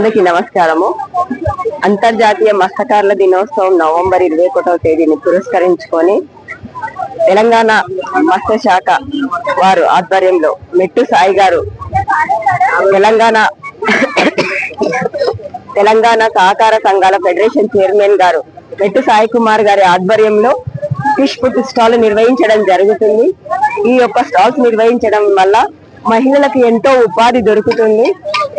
అందరికీ నమస్కారము. అంతర్జాతీయ మత్స్యకారుల దినోత్సవం నవంబర్ ఇరవై ఒకటవ తేదీని పురస్కరించుకొని తెలంగాణ మత్స్య శాఖ వారు ఆధ్వర్యంలో మెట్టు సాయి గారు తెలంగాణ తెలంగాణ సహకార సంఘాల ఫెడరేషన్ చైర్మన్ గారు మెట్టు సాయి కుమార్ గారి ఆధ్వర్యంలో ఫిష్ ఫుడ్ స్టాల్ నిర్వహించడం జరుగుతుంది. ఈ యొక్క స్టాల్స్ నిర్వహించడం వల్ల మహిళలకు ఎంతో ఉపాధి దొరుకుతుంది.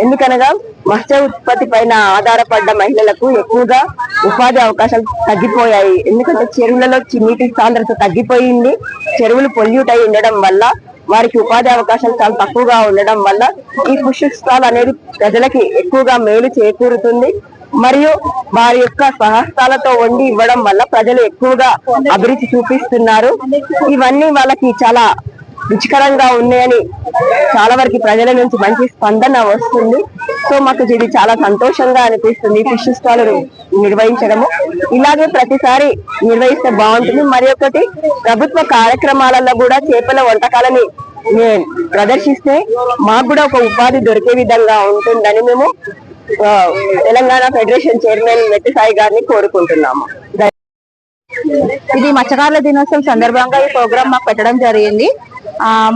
ఎందుకనగా మత్స్య ఉత్పత్తి పైన ఆధారపడ్డ మహిళలకు ఎక్కువగా ఉపాధి అవకాశాలు తగ్గిపోయాయి. ఎందుకంటే చెరువులలో చి- నీటి సాంద్రత తగ్గిపోయింది. చెరువులు పొల్యూట్ అయి ఉండడం వల్ల వారికి ఉపాధి అవకాశాలు చాలా తక్కువగా ఉండడం వల్ల ఈ కృషి స్థాలు అనేది ప్రజలకి ఎక్కువగా మేలు చేకూరుతుంది. మరియు వారి యొక్క సహస్థాలతో వండి ఇవ్వడం వల్ల ప్రజలు ఎక్కువగా అభిరుచి చూపిస్తున్నారు. ఇవన్నీ వాళ్ళకి చాలా రుచికరంగా ఉన్నాయని చాలా వరకు ప్రజల నుంచి మంచి స్పందన వస్తుంది. సో మాకు ఇది చాలా సంతోషంగా అనిపిస్తుంది. ఫిష్ స్టాల్ నిర్వహించడము. ఇలాగే ప్రతిసారి నిర్వహిస్తే బాగుంటుంది. మరి ఒకటి ప్రభుత్వ కార్యక్రమాలలో కూడా చేపల వంటకాలని మేము ప్రదర్శిస్తే మాకు కూడా ఒక ఉపాధి దొరికే విధంగా ఉంటుందని మేము తెలంగాణ ఫెడరేషన్ చైర్మన్ మెట్టిసాయి గారిని కోరుకుంటున్నాము. ఇది మత్స్యకారుల దినోత్సవం సందర్భంగా ఈ ప్రోగ్రామ్ మాకు పెట్టడం జరిగింది.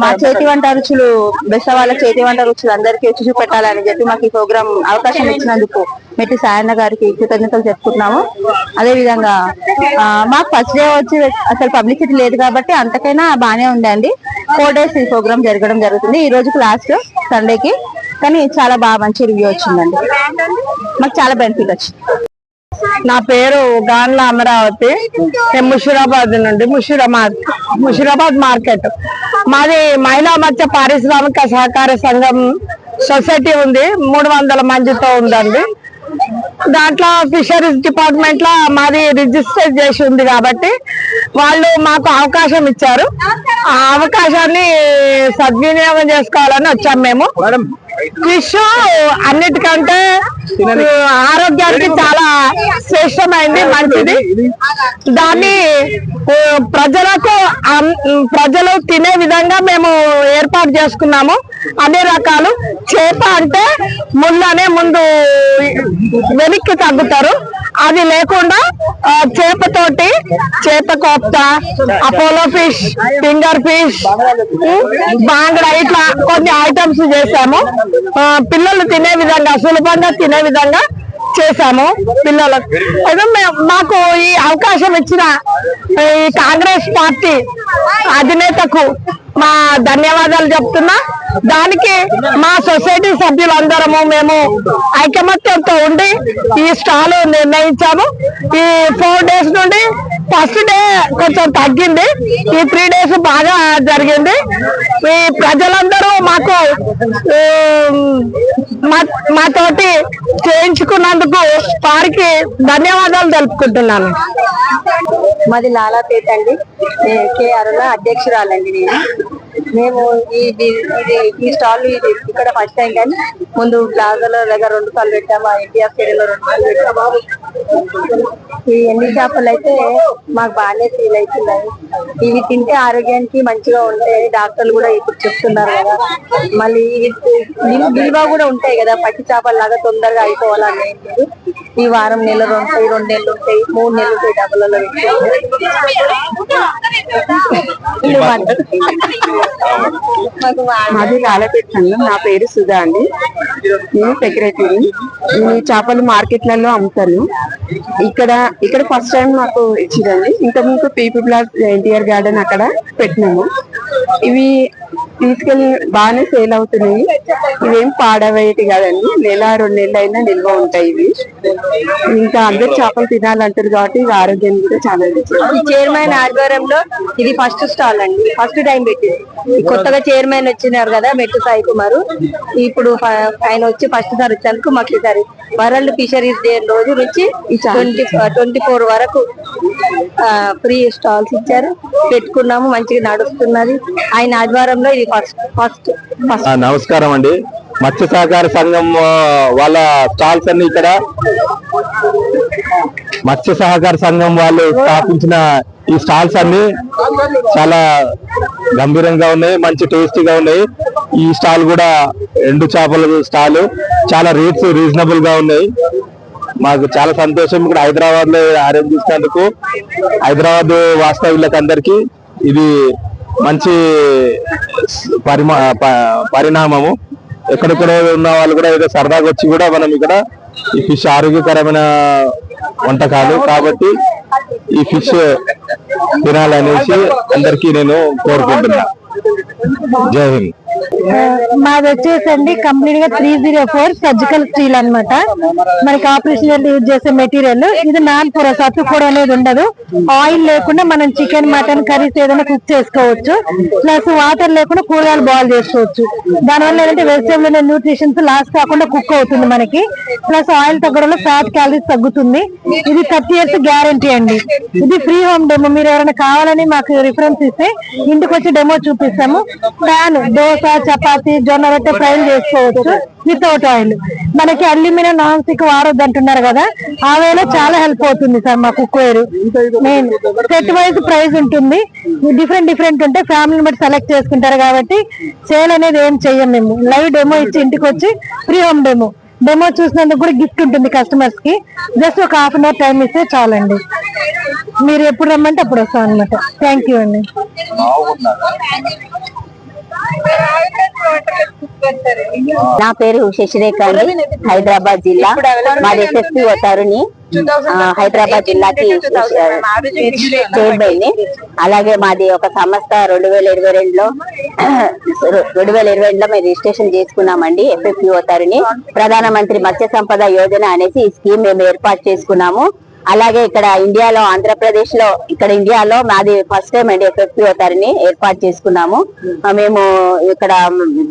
మా చేతి వంట రుచులు బెస్త వాళ్ళ చేతి వంట రుచులు అందరికీ రుచి చూపెట్టాలని చెప్పి మాకు ఈ ప్రోగ్రామ్ అవకాశం ఇచ్చినందుకు మెట్టి సాయన్న గారికి కృతజ్ఞతలు చెప్పుకుంటున్నాము. అదే విధంగా మాకు ఫస్ట్ డే వచ్చి అసలు పబ్లిసిటీ లేదు కాబట్టి అంతకైనా బాగానే ఉందండి. ఫోర్ డేస్ ఈ ప్రోగ్రామ్ జరగడం జరుగుతుంది. ఈ రోజుకి లాస్ట్ సండేకి కానీ చాలా బాగా మంచి రివ్యూ వచ్చిందండి. మాకు చాలా బెనిఫిట్ వచ్చింది. నా పేరు గాన్ల అమరావతి. ముషిరాబాద్ నుండి ముషిరాబాద్ ముషిరాబాద్ మార్కెట్. మాది మహిళా మత్స్య పారిశ్రామిక సహకార సంఘం సొసైటీ ఉంది. మూడు వందల మందితో ఉందండి. దాంట్లో ఫిషరీస్ డిపార్ట్మెంట్లో మాది రిజిస్టర్ చేసి ఉంది కాబట్టి వాళ్ళు మాకు అవకాశం ఇచ్చారు. ఆ అవకాశాన్ని సద్వినియోగం చేసుకోవాలని వచ్చాం మేము. ఫిష్ అన్నిటికంటే ఆరోగ్యానికి చాలా శ్రేష్టమైంది మంచిది. దాన్ని ప్రజలకు ప్రజలు తినే విధంగా మేము ఏర్పాటు చేసుకున్నాము. అన్ని రకాలు. చేప అంటే ముందనే ముందు వెనక్కి తగ్గుతారు. అది లేకుండా చేపతోటి చేప కోప్త అపోలో ఫిష్ ఫింగర్ ఫిష్ బాంగడ ఇట్లా కొన్ని ఐటమ్స్ చేసాము పిల్లలు తినే విధంగా సులభంగా తినే విధంగా చేశాము పిల్లలకు. అయితే మాకు ఈ అవకాశం ఇచ్చిన ఈ కాంగ్రెస్ పార్టీ అధినేతకు మా ధన్యవాదాలు చెప్తున్నా. దానికి మా సొసైటీ సభ్యులందరము మేము ఐకమత్యంతో ఉండి ఈ స్టాల్ నిర్ణయించాము. ఈ ఫోర్ డేస్ నుండి ఫస్ట్ డే కొంచెం తగ్గింది. ఈ త్రీ డేస్ బాగా జరిగింది. ఈ ప్రజలందరూ మాకు మా- మాతోటి చేయించుకున్నందుకు వారికి ధన్యవాదాలు తెలుపుకుంటున్నాను. మాది లాలాపేట అండి కే అరుణ అధ్యక్షురాలండి నేను. మేము ఈ ఇది ఈ స్టాల్ ఇది ఇక్కడ ఫస్ట్ టైం కానీ ముందు ప్లాజాలో దగ్గర రెండు సార్లు పెట్టాము ఎన్టీఆర్ స్టేడియంలో రెండు సార్లు పెట్టాము. ఈ ఎన్ని చేపలు అయితే మాకు బాగానే ఫీల్ అవుతున్నాయి. ఇవి తింటే ఆరోగ్యానికి మంచిగా ఉంటాయి డాక్టర్లు కూడా ఇప్పుడు చెప్తున్నారు కదా. మళ్ళీ ఇవి నిల్వ కూడా ఉంటాయి కదా పట్టి చేపల లాగా తొందరగా అయిపోవాలని ఈ వారం నెలలు ఉంటాయి రెండు నెలలు ఉంటాయి మూడు నెలలు ఉంటాయి డబ్బులలో మాది. మాకు లాలపేట నా పేరు సుధా అండి. నేను సెక్రటరీ. ఈ చేపలు మార్కెట్లలో అమ్ముతాను. ఇక్కడ ఇక్కడ ఫస్ట్ టైం మాకు ఇచ్చిరండి ఇంకా మీకు పీపీ ప్లాస్ ఎన్టీఆర్ గార్డెన్ అక్కడ పెట్టినాము. ఇవి తీసుకెళ్ళి బాగానే సేల్ అవుతున్నాయి. ఇవేం పాడవేటి కాదండి. నెల రెండు నెలలు అయినా నిల్వ ఉంటాయి ఇవి. ఇంకా అందరు చేపలు తినాలంటారు కాబట్టి ఇవి ఆరోగ్యానికి కూడా చాలా చైర్మన్ ఆధ్వర్యంలో ఇది ఫస్ట్ స్టాల్ అండి. ఫస్ట్ టైం పెట్టింది. కొత్తగా చైర్మన్ వచ్చినారు కదా మెట్టు సాయి కుమారు. ఇప్పుడు ఆయన వచ్చి ఫస్ట్ సారి వచ్చేందుకు మాకు ఈసారి వరల్డ్ ఫిషరీస్ డే రోజు నుంచి ట్వంటీ ట్వంటీ ఫోర్ వరకు ఫ్రీ స్టాల్స్ ఇచ్చారు. పెట్టుకున్నాము మంచిగా నడుస్తున్నది. ఆయన ఆధ్వర్యంలో ఇది ఫస్ట్ నమస్కారం అండి. మత్స్య సహకార సంఘం వాళ్ళ స్టాల్స్ అన్ని ఇక్కడ. మత్స్య సహకార సంఘం వాళ్ళు స్థాపించిన ఈ స్టాల్స్ అన్ని చాలా గంభీరంగా ఉన్నాయి మంచి టేస్టీగా ఉన్నాయి. ఈ స్టాల్ కూడా ఎండు చేపల స్టాల్. చాలా రేట్స్ రీజనబుల్గా ఉన్నాయి. మాకు చాలా సంతోషం ఇక్కడ హైదరాబాద్లో అరేంజ్ చేసినందుకు. హైదరాబాద్ వాస్తవ్యులకు అందరికీ ఇది మంచి పరిమా ప- పరిణామము. ఎక్కడెక్కడ ఉన్న వాళ్ళు కూడా ఏదో సరదాగా వచ్చి కూడా మనం ఇక్కడ ఈ ఫిష్ ఆరోగ్యకరమైన వంటకాలు. కాబట్టి ఈ ఫిష్ తినాలనేసి అందరికీ నేను కోరుకుంటున్నా. జై హింద్. మాది వచ్చేసండి కంప్లీట్గా three zero four surgical steel అన్నమాట. మనకి ఆపరేషన్ యూజ్ చేసే మెటీరియల్. ఇది నాన్ సత్తుక్ కూడా అనేది ఉండదు. ఆయిల్ లేకుండా మనం చికెన్ మటన్ కర్రీస్ ఏదైనా కుక్ చేసుకోవచ్చు. ప్లస్ వాటర్ లేకుండా కూరగాయలు బాయిల్ చేసుకోవచ్చు. దానివల్ల ఏంటంటే వెజిటేబుల్ న్యూట్రిషన్స్ లాస్ కాకుండా కుక్ అవుతుంది మనకి. ప్లస్ ఆయిల్ తగ్గడంలో ఫ్యాట్ క్యాలరీస్ తగ్గుతుంది. ఇది థర్టీ ఇయర్స్ గ్యారంటీ అండి. ఇది ఫ్రీ హోమ్ డెమో. మీరు ఎవరైనా కావాలని మాకు రిఫరెన్స్ ఇస్తే ఇంటికి వచ్చి డెమో చూపిస్తాము. ఫ్యాన్ దోశ చపాతి జొన్న రొట్టె ఫ్రై చేసుకోవచ్చు. Without oil. మనకి అల్యూమినియం నాన్ స్టిక్ వాడొద్దు అంటున్నారు కదా ఆ వేళ చాలా హెల్ప్ అవుతుంది సార్ మా cookware main set wise price ఉంటుంది. డిఫరెంట్ డిఫరెంట్ ఉంటే ఫ్యామిలీని బట్టి సెలెక్ట్ చేసుకుంటారు కాబట్టి సేల్ అనేది ఏం చెయ్యం మేము. లైవ్ డెమో ఇచ్చి ఇంటికి వచ్చి ఫ్రీ హోమ్ డెమో. డెమో చూసినందుకు కూడా గిఫ్ట్ ఉంటుంది కస్టమర్స్కి. జస్ట్ ఒక హాఫ్ అన్ అవర్ టైం ఇస్తే చాలండి. మీరు ఎప్పుడు రమ్మంటే అప్పుడు వస్తాం అనమాట థ్యాంక్ యూ అండి. నా పేరు శశిరేఖ అండి. హైదరాబాద్ జిల్లా. మాది ఎస్ఎస్పి తరుణి హైదరాబాద్ జిల్లాకి చైర్మన్ అలాగే మాది ఒక సంస్థ రెండు వేల ఇరవై రెండులో రెండు వేల ఇరవై రెండులో మేము రిజిస్ట్రేషన్ చేసుకున్నామండి ఎఫ్ఎఫ్ఓ తరుణి ప్రధానమంత్రి మత్స్య సంపద యోజన అనేసి ఈ స్కీమ్ మేము ఏర్పాటు చేసుకున్నాము. అలాగే ఇక్కడ ఇండియాలో ఆంధ్రప్రదేశ్లో ఇక్కడ ఇండియాలో మాది ఫస్ట్ టైం అండి ఎఫ్ఎఫ్ఓ తరిని ఏర్పాటు చేసుకున్నాము. మేము. ఇక్కడ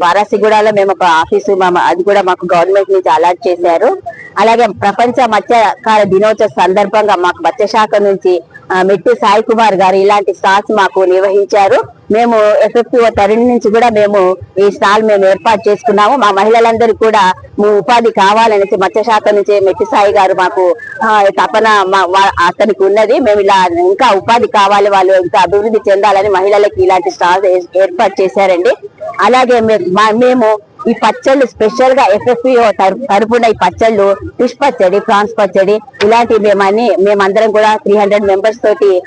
వారాసిగూడలో మేము ఒక ఆఫీసు అది కూడా మాకు గవర్నమెంట్ నుంచి అలాట్ చేశారు. అలాగే ప్రపంచ మత్స్యకార దినోత్సవ సందర్భంగా మాకు మత్స్య శాఖ నుంచి మెట్టి సాయి కుమార్ గారు ఇలాంటి స్టాల్స్ మాకు నిర్వహించారు. మేము ఎఫ్ఎఫ్ఓ తరుణ్ నుంచి కూడా మేము ఈ స్టాల్ మేము ఏర్పాటు చేసుకున్నాము. మా మహిళలందరూ కూడా ము- ఉపాధి కావాలనేసి మత్స్య శాఖ నుంచి మెట్టి సాయి గారు మాకు తపన మా- అతనికి ఉన్నది. మేము ఇలా ఇంకా ఉపాధి కావాలి వాళ్ళు ఇంకా అభివృద్ధి చెందాలని మహిళలకి ఇలాంటి స్టాల్ ఏర్పాటు చేశారండి. అలాగే మా- మేము ఈ పచ్చళ్ళు స్పెషల్గా ఎఫ్ఎఫ్ఓ తరపున ఈ పచ్చళ్ళు ఫిష్ పచ్చడి ప్రాన్స్ పచ్చడి ఇలాంటివి మేమని మేమందరం కూడా త్రీ హండ్రెడ్ మెంబర్స్ తోటి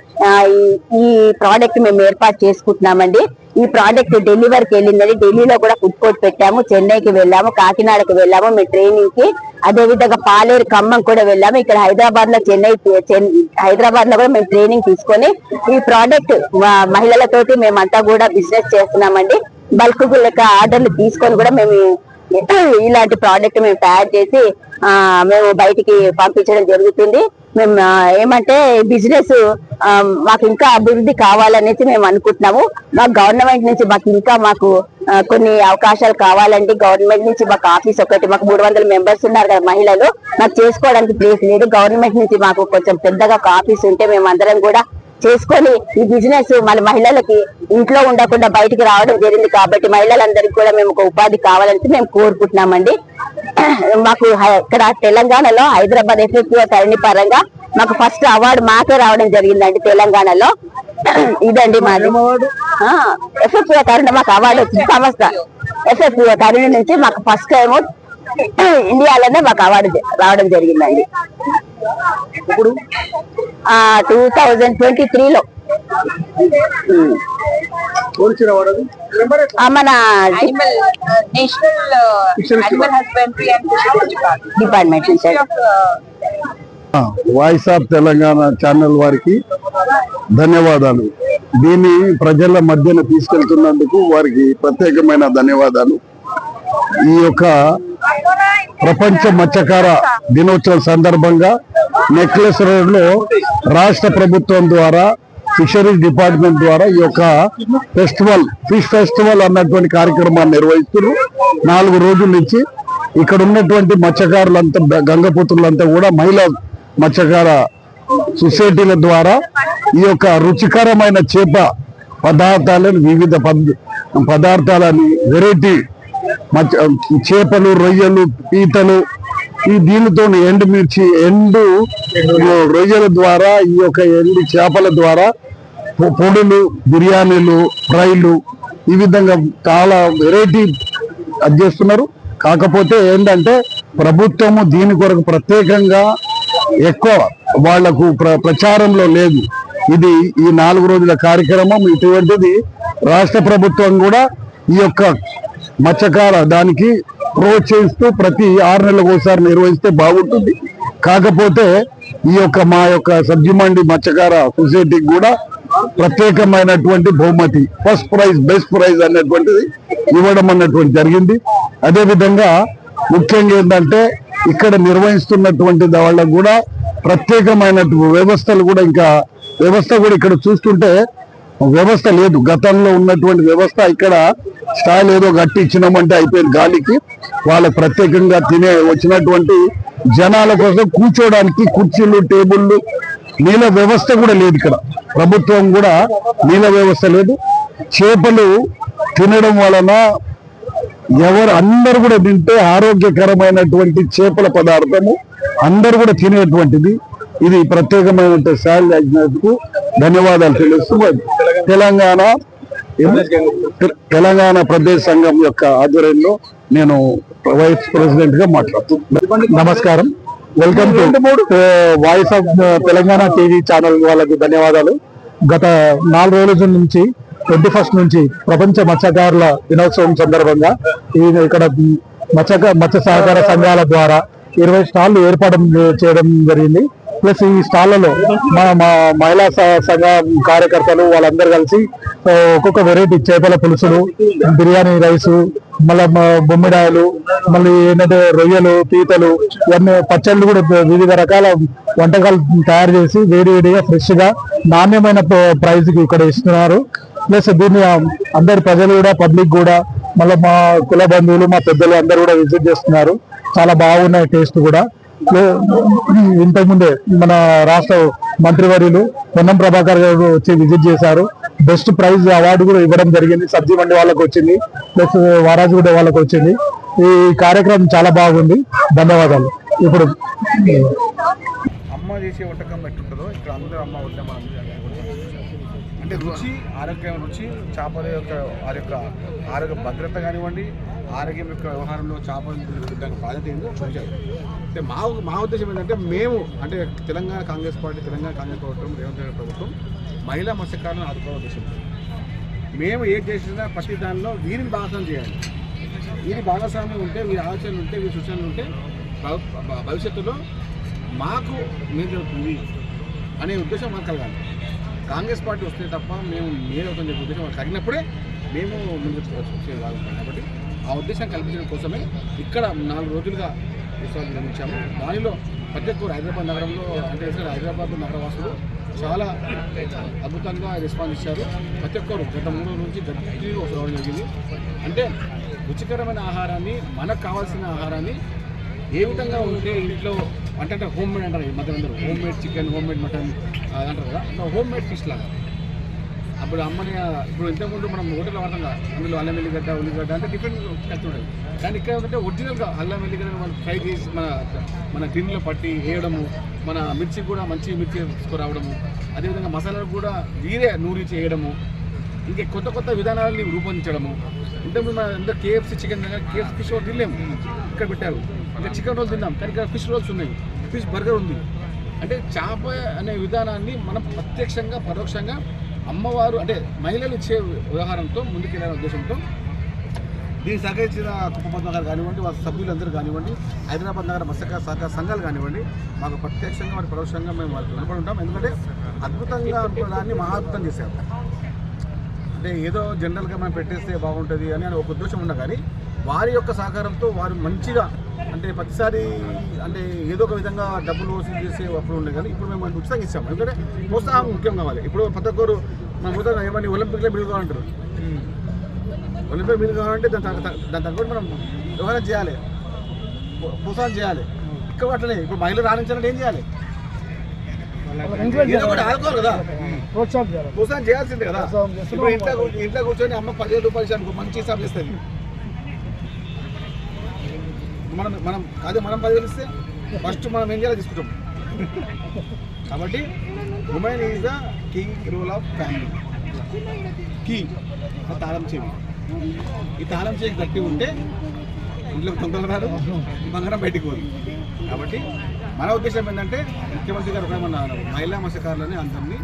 ఈ- ఈ ప్రోడక్ట్ మేము ఏర్పాటు చేసుకుంటున్నామండి. ఈ ప్రోడక్ట్ ఢిల్లీవరకు వెళ్ళిందని ఢిల్లీలో కూడా ఫుడ్ కోర్ట్ పెట్టాము. చెన్నైకి వెళ్ళాము. కాకినాడకు వెళ్ళాము. మేము ట్రైనింగ్కి. అదే విధంగా పాలేరు ఖమ్మం కూడా వెళ్ళాము. ఇక్కడ హైదరాబాద్లో చెన్నై హైదరాబాద్లో కూడా మేము ట్రైనింగ్ తీసుకొని ఈ ప్రోడక్ట్ మహిళలతోటి మేమంతా కూడా బిజినెస్ చేస్తున్నామండి. బల్క్ లెక్క ఆర్డర్లు తీసుకొని కూడా మేము ఇలాంటి ప్రోడక్ట్ మేము తయారు చేసి మేము బయటికి పంపించడం జరుగుతుంది. మేము ఏమంటే బిజినెస్ మాకు ఇంకా అభివృద్ధి కావాలనేసి మేము అనుకుంటున్నాము. మాకు గవర్నమెంట్ నుంచి మాకు ఇంకా మాకు కొన్ని అవకాశాలు కావాలంటే గవర్నమెంట్ నుంచి మాకు ఆఫీస్ ఒకటి మాకు మూడు వందల మెంబర్స్ ఉన్నారు కదా మహిళలు. మాకు చేసుకోవడానికి ప్లేస్ లేదు గవర్నమెంట్ నుంచి మాకు కొంచెం పెద్దగా ఒక ఆఫీస్ ఉంటే మేము అందరం కూడా చేసుకొని ఈ బిజినెస్ మన మహిళలకి ఇంట్లో ఉండకుండా బయటికి రావడం జరిగింది కాబట్టి మహిళలందరికీ కూడా మేము ఒక ఉపాధి కావాలంటే మేము కోరుకుంటున్నామండి. మాకు ఇక్కడ తెలంగాణలో హైదరాబాద్ ఎఫెక్టివ్ తరణి పరంగా మాకు ఫస్ట్ అవార్డు మాకే రావడం జరిగిందండి తెలంగాణలో. ఇదండి మాది. ఎఫెక్టివ్ తరుణ మాకు అవార్డు వచ్చింది. సంస్థ ఎఫెక్టివ్ తరుణి నుంచి మాకు ఫస్ట్ టైం ఇండియాలోనే మాకు అవార్డు రావడం జరిగిందండి. టూ థౌజండ్ ట్వంటీ త్రీలో మన department voice of Telangana channel వారికి ధన్యవాదాలు. దీన్ని ప్రజల మధ్యన తీసుకెళ్తున్నందుకు వారికి ప్రత్యేకమైన ధన్యవాదాలు. ఈ యొక్క ప్రపంచ మత్స్యకార దినోత్సవం సందర్భంగా నెక్లెస్ రోడ్లో రాష్ట్ర ప్రభుత్వం ద్వారా ఫిషరీస్ డిపార్ట్మెంట్ ద్వారా ఈ యొక్క ఫెస్టివల్ ఫిష్ ఫెస్టివల్ అన్నటువంటి కార్యక్రమాన్ని నిర్వహిస్తున్నారు. నాలుగు రోజుల నుంచి ఇక్కడ ఉన్నటువంటి మత్స్యకారులంతా గంగపుత్రులంతా కూడా మహిళా మత్స్యకార సొసైటీల ద్వారా ఈ యొక్క రుచికరమైన చేప పదార్థాలను వివిధ పదార్థాలని వెరైటీ చేపలు రొయ్యలు పీతలు ఈ దీనితో ఎండు మిర్చి ఎండు రొయ్యల ద్వారా ఈ యొక్క ఎండు చేపల ద్వారా పొడులు బిర్యానీలు ఫ్రైలు ఈ విధంగా చాలా వెరైటీ అది చేస్తున్నారు. కాకపోతే ఏంటంటే ప్రభుత్వము దీని కొరకు ప్రత్యేకంగా ఎక్కువ వాళ్ళకు ప్ర ప్రచారంలో లేదు. ఇది ఈ నాలుగు రోజుల కార్యక్రమం. ఇటువంటిది రాష్ట్ర ప్రభుత్వం కూడా ఈ యొక్క మత్స్యకార దానికి ప్రోత్సహిస్తూ ప్రతి ఆరు నెలలకు ఒకసారి నిర్వహిస్తే బాగుంటుంది. కాకపోతే ఈ యొక్క మా యొక్క సబ్జిమండి మత్స్యకార సొసైటీకి కూడా ప్రత్యేకమైనటువంటి బహుమతి ఫస్ట్ ప్రైజ్ బెస్ట్ ప్రైజ్ అన్నటువంటిది ఇవ్వడం అన్నటువంటి జరిగింది. అదేవిధంగా ముఖ్యంగా ఏంటంటే ఇక్కడ నిర్వహిస్తున్నటువంటి వాళ్ళకు కూడా ప్రత్యేకమైనటువంటి వ్యవస్థలు కూడా ఇంకా వ్యవస్థ కూడా ఇక్కడ చూస్తుంటే వ్యవస్థ లేదు. గతంలో ఉన్నటువంటి వ్యవస్థ ఇక్కడ స్టాల్ ఏదో గట్టి ఇచ్చినామంటే అయిపోయింది గాలికి. వాళ్ళకు ప్రత్యేకంగా తినే వచ్చినటువంటి జనాల కోసం కూర్చోడానికి కుర్చీలు టేబుళ్ళు నీళ్ళ వ్యవస్థ కూడా లేదు ఇక్కడ. ప్రభుత్వం కూడా నీళ్ళ వ్యవస్థ లేదు. చేపలు తినడం వలన ఎవరు అందరు కూడా తింటే ఆరోగ్యకరమైనటువంటి చేపల పదార్థము అందరు కూడా తినేటువంటిది. ఇది ప్రత్యేకమైన శాల్ యాజ్ఞకు ధన్యవాదాలు తెలుస్తూ తెలంగాణ తెలంగాణ ప్రదేశ్ సంఘం యొక్క ఆధ్వర్యంలో నేను వైస్ ప్రెసిడెంట్గా మాట్లాడుతున్నాను నమస్కారం. Welcome to voice of Telangana TV channel వాళ్ళకి ధన్యవాదాలు. గత నాలుగు రోజుల నుంచి ట్వంటీ ఫస్ట్ నుంచి ప్రపంచ మత్స్యకారుల దినోత్సవం సందర్భంగా ఈ ఇక్కడ మత్స్య మత్స్య సహకార సంఘాల ద్వారా ఇరవై స్టాళ్ళు ఏర్పాటు చేయడం జరిగింది. ప్లస్ ఈ స్టాళ్ళలో మా మహిళా స- సంఘ కార్యకర్తలు వాళ్ళందరూ కలిసి ఒక్కొక్క వెరైటీ చేపల పులుసులు బిర్యానీ రైస్ మళ్ళీ బొమ్మిడాయలు మళ్ళీ ఏంటంటే రొయ్యలు పీతలు ఇవన్నీ పచ్చళ్ళు కూడా వివిధ రకాల వంటకాలు తయారు చేసి వేడి వేడిగా నాణ్యమైన ప్రైజ్కి ఇక్కడ ఇస్తున్నారు. ప్లస్ దీన్ని అందరి ప్రజలు కూడా పబ్లిక్ కూడా మళ్ళీ మా కుల బంధువులు మా పెద్దలు అందరూ కూడా విజిట్ చేస్తున్నారు. చాలా బాగున్నాయి టేస్ట్ కూడా. ఇంతకు ముందే మన రాష్ట్ర మంత్రివర్యులు పొన్నం ప్రభాకర్ గారు వచ్చి విజిట్ చేశారు. బెస్ట్ ప్రైజ్ అవార్డు కూడా ఇవ్వడం జరిగింది. సబ్జీ మండి వాళ్ళకి వచ్చింది. ప్లస్ వారాజుగూడ వాళ్ళకి వచ్చింది. ఈ కార్యక్రమం చాలా బాగుంది. ధన్యవాదాలు. ఇప్పుడు అమ్మ చేసే వంటకం ఎట్లుంటుందో ఇక్కడ అందరూ అమ్మ ఉంటే మనం అంటే రుచి ఆరోగ్యం రుచి చేపల యొక్క వారి యొక్క ఆరోగ్య భద్రత కానివ్వండి ఆరోగ్యం యొక్క వ్యవహారంలో చేపలు దానికి బాధ్యత ఏందో చూశారు అంటే మా మా ఉద్దేశం ఏంటంటే మేము అంటే Telangana Congress party Telangana Congress ప్రభుత్వం రేవంత్ రెడ్డి ప్రభుత్వం మహిళా మత్స్యకారులను ఆదుకోవడం ఉద్దేశం. మేము ఏం చేసినా ప్రతి దానిలో వీరిని భాగస్వామ్యం చేయాలి. వీరి భాగస్వామ్యం ఉంటే వీరి ఆలోచనలు ఉంటే వీరి సూచనలు ఉంటే భవిష్యత్తులో మాకు మేలు జరుగుతుంది అనే ఉద్దేశం మాకు కలగాలి. కాంగ్రెస్ పార్టీ వస్తే తప్ప మేము మేలు అవుతుంది చెప్పే ఉద్దేశం తగినప్పుడే మేము ముందుకు కాబట్టి ఆ ఉద్దేశం కల్పించడం కోసమే ఇక్కడ నాలుగు రోజులుగా ఉత్సవాలు నిర్మించాము. దానిలో ప్రతి ఒక్కరు హైదరాబాద్ నగరంలో అంటే హైదరాబాద్ నగరవాసులు చాలా అద్భుతంగా రెస్పాన్స్ ఇచ్చారు. ప్రతి ఒక్కరు గత మూడు నుంచి గట్టిగా రావడం జరిగింది. అంటే రుచికరమైన ఆహారాన్ని మనకు కావాల్సిన ఆహారాన్ని ఏ విధంగా ఉంటే ఇంట్లో అంటే అంటే హోమ్ మేడ్ అంటారు ఈ మధ్య అందరూ. Home made chicken home made mutton అంటారు కదా. హోమ్ మేడ్ ఫిష్ లాగా. అప్పుడు అమ్మని ఇప్పుడు ఇంతకుముందు మనం హోటల్లో వాడతాం కదా. అందులో అల్లం వెల్లిగడ్డ ఉల్లిగడ్డ అంటే డిఫరెంట్ కలిసి ఉంటుంది. కానీ ఇక్కడ ఏంటంటే ఒరిజినల్గా అల్లం వెల్లిగడ్డ మనం ఫ్రై చేసి మన మన గిన్నెలో పట్టి వేయడము మన మిర్చి కూడా మంచి మిర్చి తీసుకురావడము అదేవిధంగా మసాలాలు కూడా వీరే నూరి చేయడము ఇంకా కొత్త కొత్త విధానాలని రూపొందించడము. ఇంతకుముందు మన ఎంత KFC chicken KFC fish roll తినలేము. ఇక్కడ పెట్టారు. ఇంకా చికెన్ రోల్ తిన్నాం కానీ ఇక్కడ ఫిష్ రోల్స్ ఉన్నాయి. ఫిష్ బర్గర్ ఉంది. అంటే చేప అనే విధానాన్ని మనం ప్రత్యక్షంగా పరోక్షంగా అమ్మవారు అంటే మహిళలు ఇచ్చే వ్యవహారంతో ముందుకెళ్ళాలనే ఉద్దేశంతో దీనికి సహకరించిన కుప్పపద్మ గారు కానివ్వండి వాళ్ళ సభ్యులందరూ కానివ్వండి హైదరాబాద్ నగర మత్స్యకార సహకార సంఘాలు కానివ్వండి మాకు ప్రత్యక్షంగా మరి పరోక్షంగా మేము వాళ్ళకి రుణపడి ఉంటాం. ఎందుకంటే అద్భుతంగా దాన్ని మహాద్భుతం చేశారు. అంటే ఏదో జనరల్గా మనం పెట్టేస్తే బాగుంటుంది అని అని ఒక ఉద్దేశం ఉన్నా కానీ వారి యొక్క సహకారంతో వారు మంచిగా అంటే ప్రతిసారి అంటే ఏదో ఒక విధంగా డబ్బులు వసూలు చేసే అప్పుడు ఉండే కానీ ఇప్పుడు మేము ఉచితంగా ఇస్తాం. ఎందుకంటే ప్రోత్సాహం ముఖ్యం కావాలి. ఇప్పుడు ప్రతి ఒక్కరు మన ఉదాహరణ ఏమని ఒలింపిక్లో మిడుగు కావాలంటారు? ఒలింపిక్ మిడుగు కావాలంటే దాని దాని తగ్గట్టు మనం వ్యవహారం చేయాలి. ప్రోత్సాహం ప్రోత్సాహం చేయాలి ఇక్కడ అట్లనే ఇప్పుడు మహిళలు రాణించాలంటే ఏం చేయాలి ఏదో ఒకటి ఆడుకోవాలి కదా ప్రోత్సాహం చేయాల్సిందే కదా. ఇప్పుడు ఇంట్లో ఇంట్లో కూర్చొని అమ్మ పదిహేను రూపాయలు ఇచ్చాను అనుకో మంచి హిసాబ్ చేస్తుంది. మనం మనం అదే మనం పదివేలు ఇస్తే ఫస్ట్ మనం ఏం చేయాలో తీసుకుంటాం. కాబట్టి women is the key role of family key తాళం చెవి. ఈ తాళం చేయి గట్టి ఉంటే ఇంట్లో రాదు బంగారం బయటికి పోదు. కాబట్టి మన ఉద్దేశం ఏంటంటే ముఖ్యమంత్రి గారు ఏమన్నారు మహిళా మత్స్యకారులని అందరినీ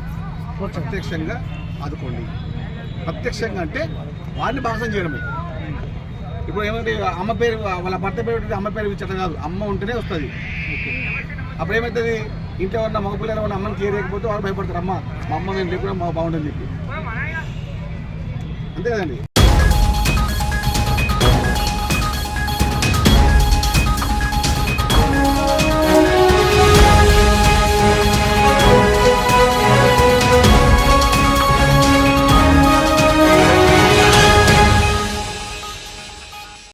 ప్రత్యక్షంగా ఆదుకోండి. ప్రత్యక్షంగా అంటే వారిని భాషం చేయడమే. ఇప్పుడు ఏమంటే అమ్మ పేరు వాళ్ళ భర్త పేరు అమ్మ పేరు ఇచ్చటం కాదు. అమ్మ ఉంటేనే వస్తుంది. అప్పుడు ఏమవుతుంది ఇంట్లో ఉన్న మగ పిల్లలు ఉన్న అమ్మని చేయలేకపోతే వాళ్ళు భయపడతారు. అమ్మ మా అమ్మ నేను లేకుండా మా బాగుంటుంది చెప్పి. అంతే కదండి.